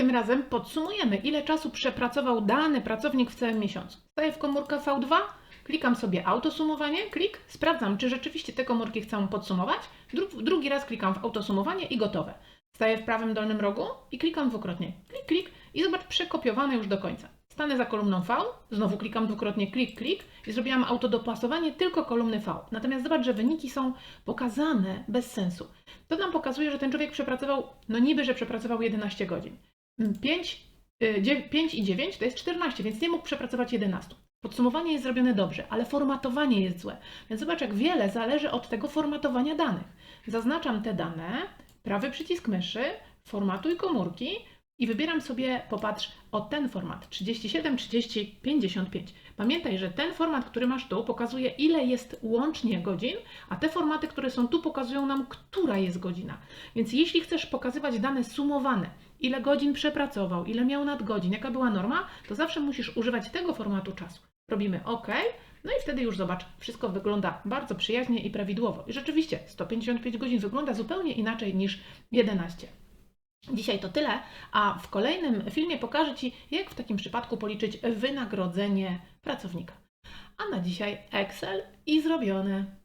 Tym razem podsumujemy, ile czasu przepracował dany pracownik w całym miesiącu. Staję w komórkę V2, klikam sobie autosumowanie, klik, sprawdzam, czy rzeczywiście te komórki chcą podsumować. Dru- drugi raz klikam w autosumowanie i gotowe. Staję w prawym dolnym rogu i klikam dwukrotnie. Klik, klik i zobacz, przekopiowane już do końca. Stanę za kolumną V, znowu klikam dwukrotnie klik, klik i zrobiłam autodopasowanie tylko kolumny V. Natomiast zobacz, że wyniki są pokazane bez sensu. To nam pokazuje, że ten człowiek przepracował, no niby, że przepracował 11 godzin. 5, 5 i 9 to jest 14, więc nie mógł przepracować 11. Podsumowanie jest zrobione dobrze, ale formatowanie jest złe. Więc zobacz, jak wiele zależy od tego formatowania danych. Zaznaczam te dane, prawy przycisk myszy, formatuj komórki i wybieram sobie, popatrz, o ten format 37, 30, 55. Pamiętaj, że ten format, który masz tu, pokazuje ile jest łącznie godzin, a te formaty, które są tu, pokazują nam, która jest godzina. Więc jeśli chcesz pokazywać dane sumowane, ile godzin przepracował, ile miał nadgodzin, jaka była norma, to zawsze musisz używać tego formatu czasu. Robimy OK, no i wtedy już zobacz, wszystko wygląda bardzo przyjaźnie i prawidłowo. I rzeczywiście 155 godzin wygląda zupełnie inaczej niż 11. Dzisiaj to tyle, a w kolejnym filmie pokażę Ci, jak w takim przypadku policzyć wynagrodzenie pracownika. A na dzisiaj Excel i zrobione.